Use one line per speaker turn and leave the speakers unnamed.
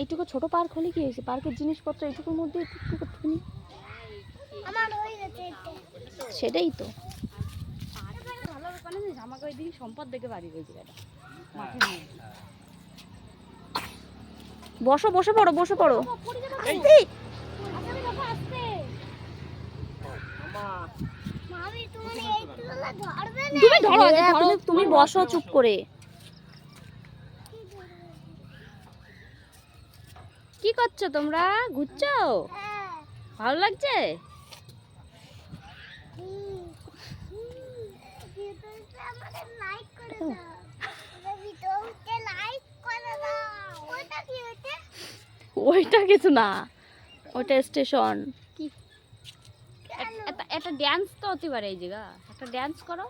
এইটুকু ছোট পার্ক হলে কি হয়েছে? পার্কের জিনিসপত্র এইটুকুর মধ্যে একটুখানি
হয়ে।
সেটাই তো।
ভালো ব্যাপার না জানিস আমাকে ওই দিন সম্পদ দেখে বাড়ি গেছে
বসো বসে পড়ো বসে পড়ো
তুমি
ধরো তুমি বসো চুপ করে। কি করছ তোমরা? ঘুরছো? ভালো লাগছে? ওইটা কিছু না। ওইটা স্টেশন কি? একটা ড্যান্স তো হতে পারে এই জায়গা। একটা ড্যান্স করো।